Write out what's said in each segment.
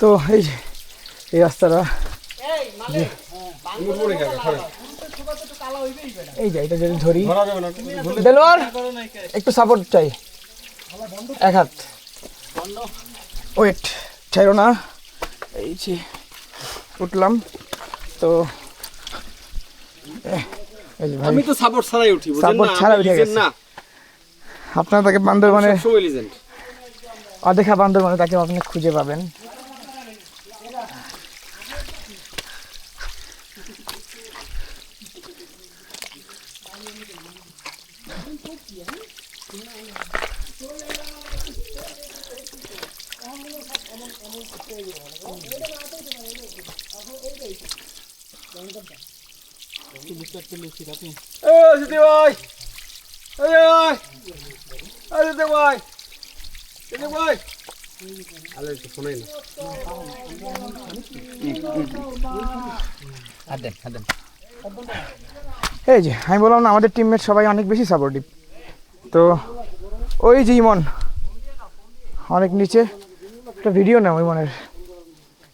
তো এই যে এই রাস্তাটা। এই যে এটা যদি ধরি। ধরা যাবে না ধরলে দেলোয়ার একটু সাপোর্ট চাই। এক হাত। ওয়েট ছাইরো না। এই যে উঠলাম। তো আমি তো সাপোর্ট ছাড়াই উঠি Support ছাড়া উঠে গেছে। না। আপনার তাকে বান্দরবানে সবসময় লিজেন্ড। অদেখা বান্দরবানে তাকে আপনি খুঁজে পাবেন। ও সিদ্ধি ভাই! ভাই! এই যে, আমি বললাম না, আমাদের টিমমেট সবাই অনেক বেশি সাপোর্টিভ তো, ওই যে ইমন, অনেক নিচে। একটা ভিডিও নেই ইমনের।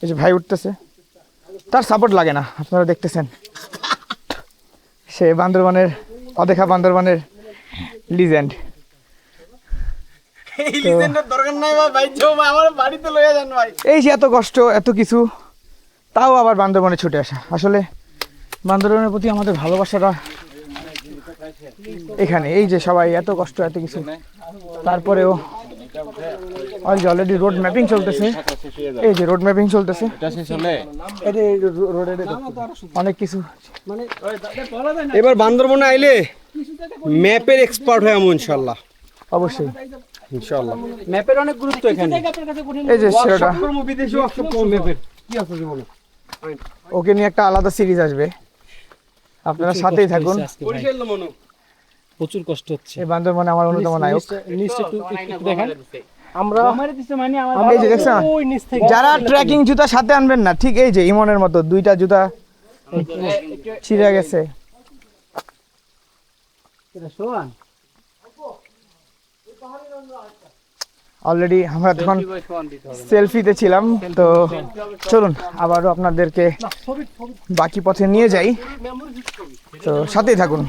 এই যে ভাই উঠতেছে। তার সাপোর্ট লাগে না, আপনারা দেখতেছেন। সে বান্দরবানের, অদেখা বান্দরবানের লিজেন্ড এই লিজেন্ডের দরকার নাই ভাই ভাই আমার বাড়িতে লইয়া যান ভাই। এই যে এত কষ্ট এত কিছু তাও আবার বান্দরবনে ছুটে আসা। আসলে বান্দরবনের প্রতি আমাদের ভালোবাসাটা এখানে। এই যে সবাই এত কষ্ট এত কিছু। তারপরেও অলরেডি রোড ম্যাপিং চলতেছে। এই যে রোড ম্যাপিং চলতেছে। অনেক কিছু। এবার বান্দরবনে আইলে ম্যাপের এক্সপার্ট হয় আমু ইনশাল্লাহ। অবশ্যই। ইনশাআল্লাহ। ম্যাপের অনেক গুরুত্ব এখানে। এই যে করব বিদেশি ম্যাপের কি আছে জীবনে? ওকে নিয়ে একটা আলাদা সিরিজ আসবে। আপনারা সাথেই থাকুন। প্রচুর কষ্ট হচ্ছে। এই বান্দরবনে আমার অন্যতম নায়ক। দেখেন। আমরা মানে এই যে দেখছেন? যারা ট্রেকিং জুতা সাথে আনবেন না ঠিক এই যে ইমনের মতো দুইটা জুতা ছিঁড়ে গেছে। অলরেডি আমরা তখন সেলফিতে ছিলাম তো চলুন আবারও আপনাদেরকে বাকি পথে নিয়ে যাই। তো সাথেই থাকুন।